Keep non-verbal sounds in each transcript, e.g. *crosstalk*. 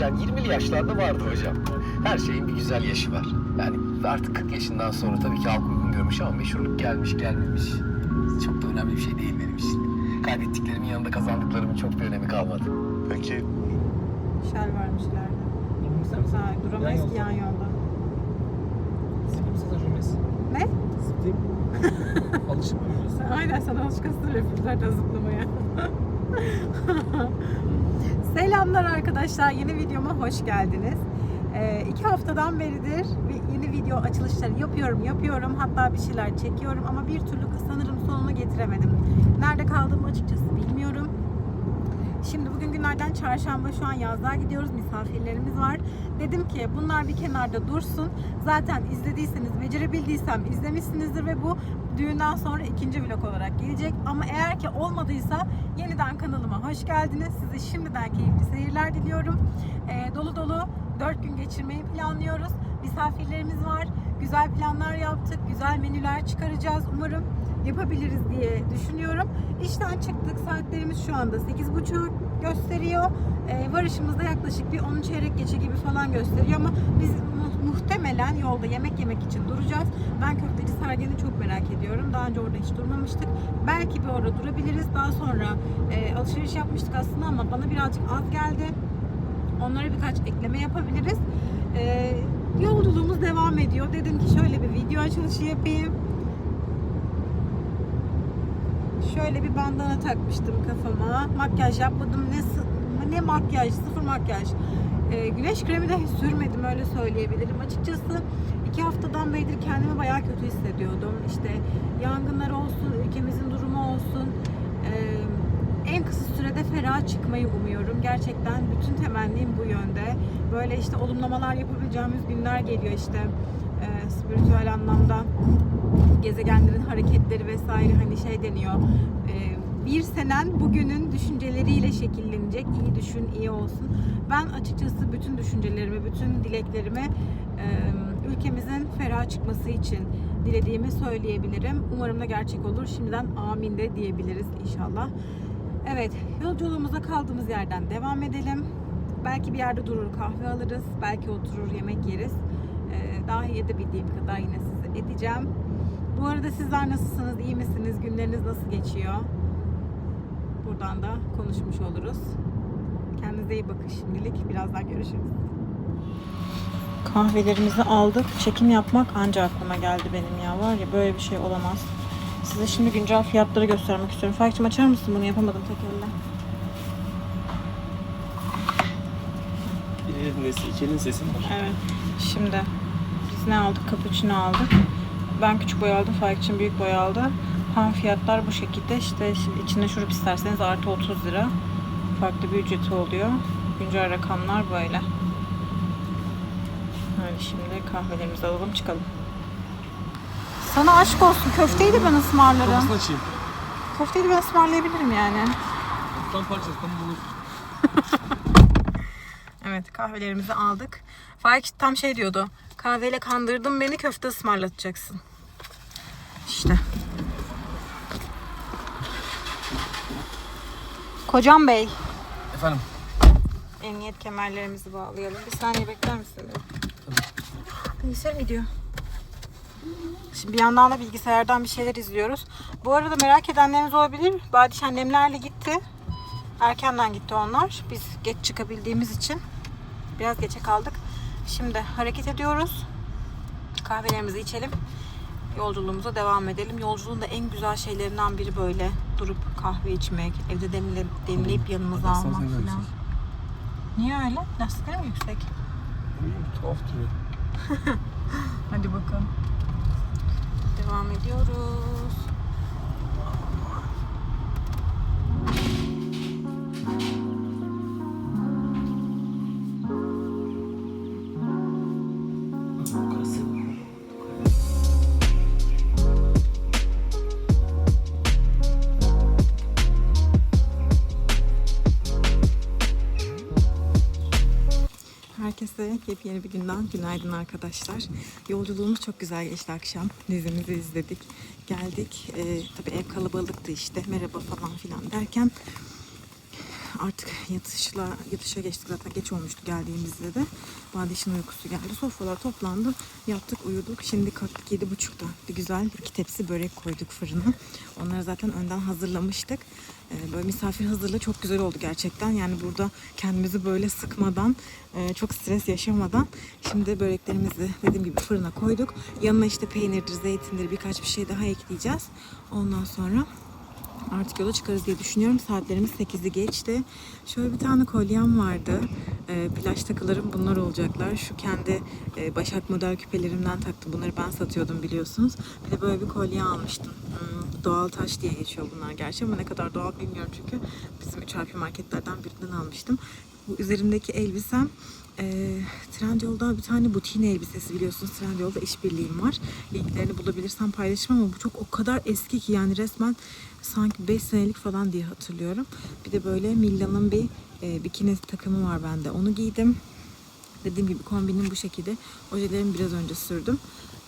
yani 20'li yaşlarda vardı hocam. Her şeyin bir güzel yaşı var. Yani artık 40 yaşından sonra tabii ki halk uygun görmüş ama meşhurluk gelmiş gelmemiş. Çok da önemli bir şey değil benim için. Kaybettiklerimin yanında kazandıklarımın çok bir önemi kalmadı. Peki Şel varmış ileride. Ha, duramayız ki yan yolda. Sana jümlesi. Ne? Zıplayayım. Alışık mıyız? Aynen sen alışkınsın refleklerden zıplamaya. *laughs* Selamlar arkadaşlar. Yeni videoma hoş geldiniz. Ee, iki haftadan beridir yeni video açılışları yapıyorum, yapıyorum. Hatta bir şeyler çekiyorum ama bir türlü sanırım sonunu getiremedim. Nerede kaldığımı açıkçası bilmiyorum. Şimdi bugün günlerden çarşamba şu an yazlığa gidiyoruz. Misafirlerimiz var. Dedim ki bunlar bir kenarda dursun. Zaten izlediyseniz, becerebildiysem izlemişsinizdir ve bu düğünden sonra ikinci vlog olarak gelecek. Ama eğer ki olmadıysa yeniden kanalıma hoş geldiniz. Size şimdiden keyifli seyirler diliyorum. Ee, dolu dolu 4 gün geçirmeyi planlıyoruz. Misafirlerimiz var. Güzel planlar yaptık. Güzel menüler çıkaracağız. Umarım yapabiliriz diye düşünüyorum. İşten çıktık. Saatlerimiz şu anda 8.30 gösteriyor. Ee, varışımız da yaklaşık bir 10 çeyrek geçe gibi falan gösteriyor ama biz mu- muhtemelen yolda yemek yemek için duracağız. Ben köfteci Sergen'i çok merak ediyorum. Daha önce orada hiç durmamıştık. Belki bir orada durabiliriz. Daha sonra e, alışveriş yapmıştık aslında ama bana birazcık az geldi. Onlara birkaç ekleme yapabiliriz. Ee, yolculuğumuz devam ediyor. Dedim ki şöyle bir video açılışı yapayım. Şöyle bir bandana takmıştım kafama. Makyaj yapmadım. Ne ne makyaj, sıfır makyaj. Ee, güneş kremi de sürmedim öyle söyleyebilirim. Açıkçası iki haftadan beridir kendimi bayağı kötü hissediyordum. İşte yangınlar olsun, ülkemizin durumu olsun. Ee, en kısa sürede ferah çıkmayı umuyorum. Gerçekten bütün temennim bu yönde. Böyle işte olumlamalar yapabileceğimiz günler geliyor işte. Ee, spiritüel anlamda gezegenlerin hareketleri vesaire hani şey deniyor. e, bir senen bugünün düşünceleriyle şekillenecek. İyi düşün, iyi olsun. Ben açıkçası bütün düşüncelerimi, bütün dileklerimi e, ülkemizin ferah çıkması için dilediğimi söyleyebilirim. Umarım da gerçek olur. Şimdiden amin de diyebiliriz inşallah. Evet, yolculuğumuza kaldığımız yerden devam edelim. Belki bir yerde durur kahve alırız, belki oturur yemek yeriz. Ee, daha iyi edebildiğim kadar yine size edeceğim. Bu arada sizler nasılsınız, iyi misiniz, günleriniz nasıl geçiyor? Buradan da konuşmuş oluruz. Kendinize iyi bakın şimdilik, birazdan görüşürüz. Kahvelerimizi aldık. Çekim yapmak ancak aklıma geldi benim ya. Var ya böyle bir şey olamaz. Size şimdi güncel fiyatları göstermek istiyorum. Faik'cim açar mısın bunu? Yapamadım tek elle. Bir elin sesi, iki elin sesi var? Evet. Şimdi biz ne aldık? Cappuccino aldık. Ben küçük boy aldım. Faik için büyük boy aldı. Ham fiyatlar bu şekilde. İşte içinde şurup isterseniz artı 30 lira. Farklı bir ücreti oluyor. Güncel rakamlar böyle. Hadi şimdi kahvelerimizi alalım çıkalım. Sana aşk olsun. Köfteyi de ben ısmarlarım. Kapısını açayım. Köfteyi de ben ısmarlayabilirim yani. Tam parçası tam bulur. *laughs* Evet kahvelerimizi aldık. Faik tam şey diyordu. Kahveyle kandırdın beni köfte ısmarlatacaksın. İşte. Kocam Bey. Efendim? Emniyet kemerlerimizi bağlayalım. Bir saniye bekler misin? Bilgisayar gidiyor. Şimdi bir yandan da bilgisayardan bir şeyler izliyoruz. Bu arada merak edenleriniz olabilir. Badiş annemlerle gitti. Erkenden gitti onlar. Biz geç çıkabildiğimiz için biraz geçe kaldık. Şimdi hareket ediyoruz. Kahvelerimizi içelim. Yolculuğumuza devam edelim. Yolculuğun da en güzel şeylerinden biri böyle durup kahve içmek, evde demle, demleyip yanımıza almak falan. Niye öyle? Lastikleri mi yüksek? Bir tuhaf duruyor. *laughs* Hadi bakalım. Devam ediyoruz. Herkese yepyeni bir günden günaydın arkadaşlar. Yolculuğumuz çok güzel geçti akşam. Dizimizi izledik. Geldik. Ee, tabii ev kalabalıktı işte. Merhaba falan filan derken artık yatışla yatışa geçtik zaten geç olmuştu geldiğimizde de. Badiş'in uykusu geldi. Sofralar toplandı. Yattık uyuduk. Şimdi kalktık yedi buçukta. Bir güzel iki tepsi börek koyduk fırına. Onları zaten önden hazırlamıştık. Ee, Böyle misafir hazırlığı çok güzel oldu gerçekten. Yani burada kendimizi böyle sıkmadan, e, çok stres yaşamadan şimdi böreklerimizi dediğim gibi fırına koyduk. Yanına işte peynirdir, zeytindir birkaç bir şey daha ekleyeceğiz. Ondan sonra artık yola çıkarız diye düşünüyorum. Saatlerimiz 8'i geçti. Şöyle bir tane kolyem vardı. Ee, plaj takılarım bunlar olacaklar. Şu kendi e, Başak model küpelerimden taktım. Bunları ben satıyordum biliyorsunuz. Bir de böyle bir kolye almıştım. Hmm, doğal taş diye geçiyor bunlar gerçi ama ne kadar doğal bilmiyorum çünkü bizim 3 harfli marketlerden birinden almıştım. Bu üzerimdeki elbisem e, Trendyol'da bir tane butiğin elbisesi biliyorsunuz. Trendyol'da işbirliğim var. Linklerini bulabilirsem paylaşırım ama bu çok o kadar eski ki yani resmen sanki 5 senelik falan diye hatırlıyorum. Bir de böyle Milla'nın bir e, bikini takımı var bende. Onu giydim. Dediğim gibi kombinim bu şekilde. Ojelerimi biraz önce sürdüm.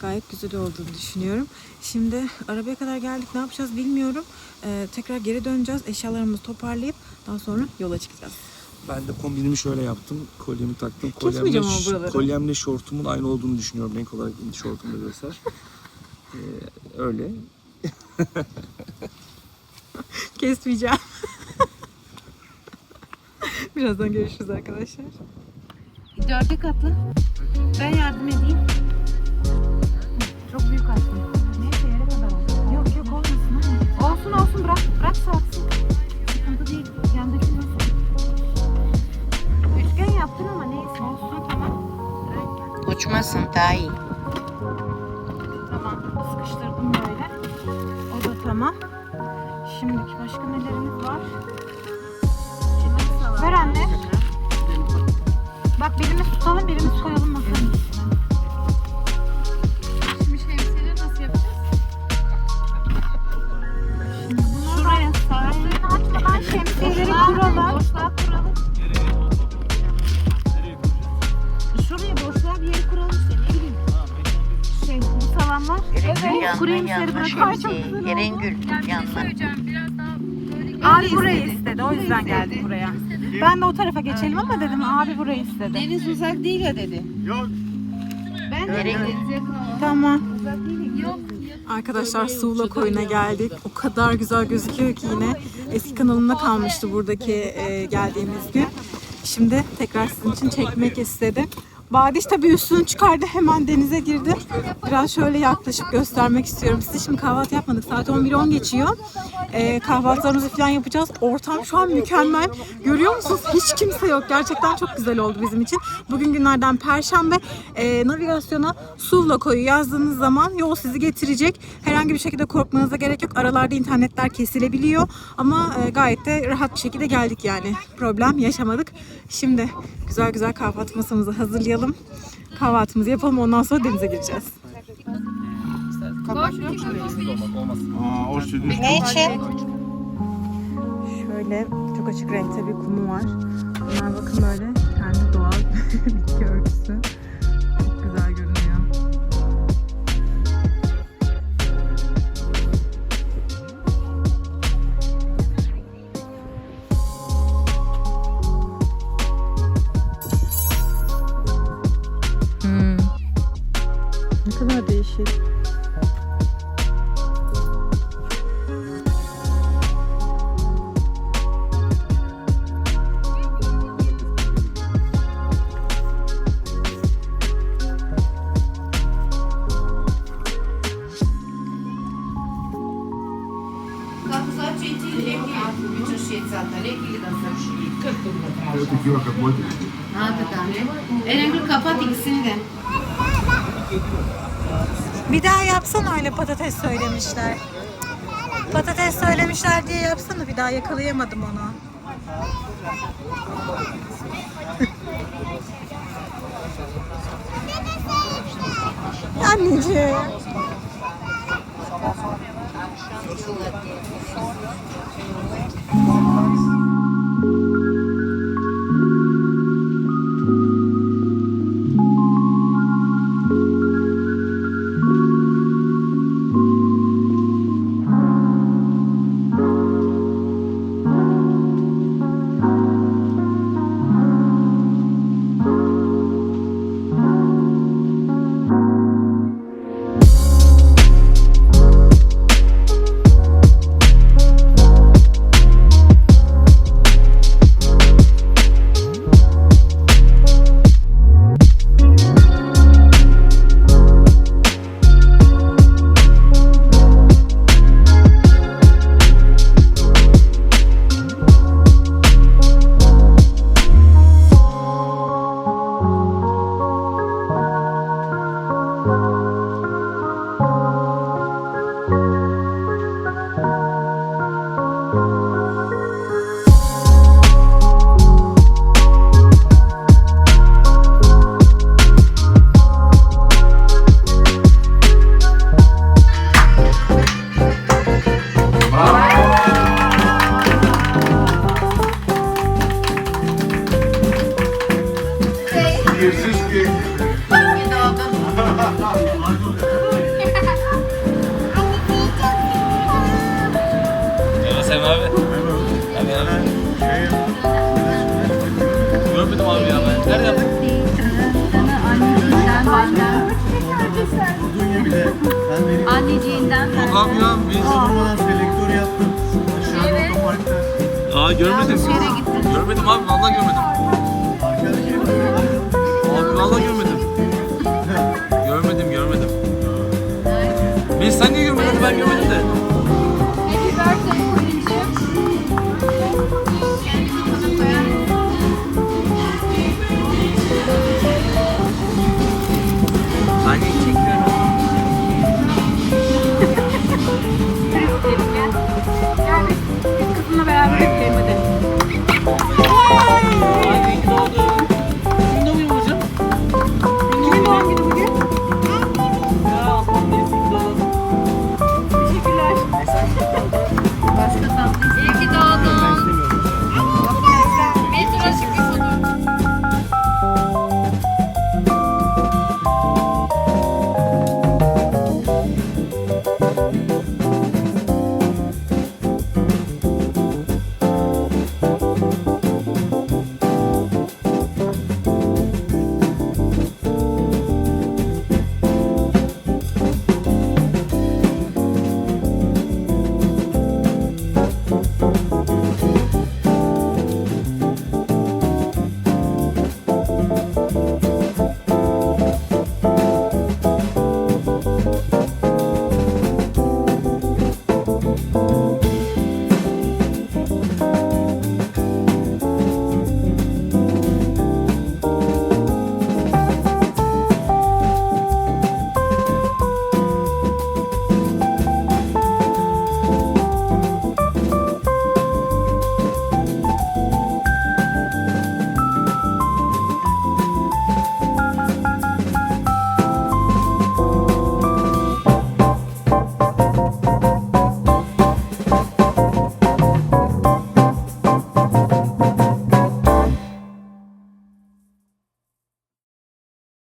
Gayet güzel olduğunu düşünüyorum. Şimdi arabaya kadar geldik. Ne yapacağız bilmiyorum. Ee, tekrar geri döneceğiz. Eşyalarımızı toparlayıp daha sonra yola çıkacağız. Ben de kombinimi şöyle yaptım. Kolyemi taktım. Kesmeyeceğim Kolyemle, ama buraları. kolyemle şortumun aynı olduğunu düşünüyorum. Renk olarak şortumda göster. *laughs* Ee, öyle. *laughs* Kesmeyeceğim. *laughs* Birazdan görüşürüz arkadaşlar. Dörde katlı. Ben yardım edeyim. Çok büyük aslında. Neyse yere kadar olsun. Yok yok olmasın. Olsun olsun bırak. Bırak salsın. Yaptın ama neyse. Olsun tamam. Uçmasın daha iyi. Tamam. Sıkıştırdım böyle. O da tamam. Şimdiki başka nelerimiz var? Ver anne. Bak birimiz tutalım birimiz koyalım masanın Erengül yanına kurayım seni yanına bırakayım. Ay, çok şemsiye. güzel oldu. Erengül Yani bir şey yanına. söyleyeceğim. Biraz daha böyle Abi burayı istedi o yüzden geldik buraya. Ben de o tarafa geçelim ama dedim abi burayı istedi. Deniz uzak değil ya dedi. Ben de Erengül. denize yakın olalım. Tamam. Yok. Arkadaşlar Suğla koyuna geldik. O kadar güzel gözüküyor ki yine. Eski kanalımda kalmıştı buradaki e, geldiğimiz gün. Şimdi tekrar sizin için çekmek istedim. Badiş tabii üstünü çıkardı hemen denize girdi. Biraz şöyle yaklaşıp göstermek istiyorum. Size şimdi kahvaltı yapmadık. Saat 11.10 geçiyor. E, kahvaltılarımızı falan yapacağız. Ortam şu an mükemmel. Görüyor musunuz? Hiç kimse yok. Gerçekten çok güzel oldu bizim için. Bugün günlerden Perşembe. E, navigasyona Suvla koyu yazdığınız zaman yol sizi getirecek. Herhangi bir şekilde korkmanıza gerek yok. Aralarda internetler kesilebiliyor. Ama e, gayet de rahat bir şekilde geldik yani. Problem yaşamadık. Şimdi güzel güzel kahvaltı masamızı hazırlayalım. Kahvaltımızı yapalım. Ondan sonra denize gireceğiz. Ne için? Şöyle çok açık renkte bir kumu var. Bunlar bakın böyle kendi doğal *laughs* bitki örtüsü. Çok güzel görünüyor. Bir daha yapsana öyle patates söylemişler. Patates söylemişler diye yapsana bir daha yakalayamadım onu. *laughs* Anneciğim. Yersiz ki. Selim abi. Abi abi. Görmedim abi ya ben. Nerede yaptın? Anneciğinden Yok abi ya. Biz... sormadan selektör yaptım. Aşağıda otoparkta. Aa görmedim. Görmedim abi vallahi görmedim. Valla görmedim. görmedim, görmedim. Ben sen niye görmedin? Ben görmedim de.